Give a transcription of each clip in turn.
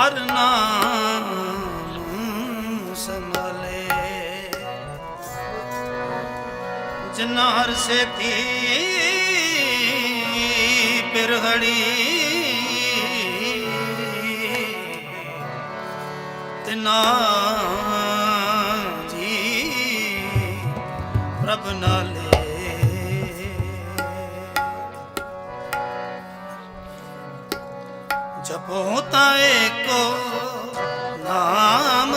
ਹਰ ਨਾਮ ਸੰਭਲੇ। ਜਿਨਾ ਹਰ ਸੇਤੀ ਪਿਰਹੜੀ ਤਿਨਾ ਜੀ ਪ੍ਰਭ ਨਾਲੇ જપો તા એકો નામ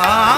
ああ。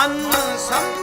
one some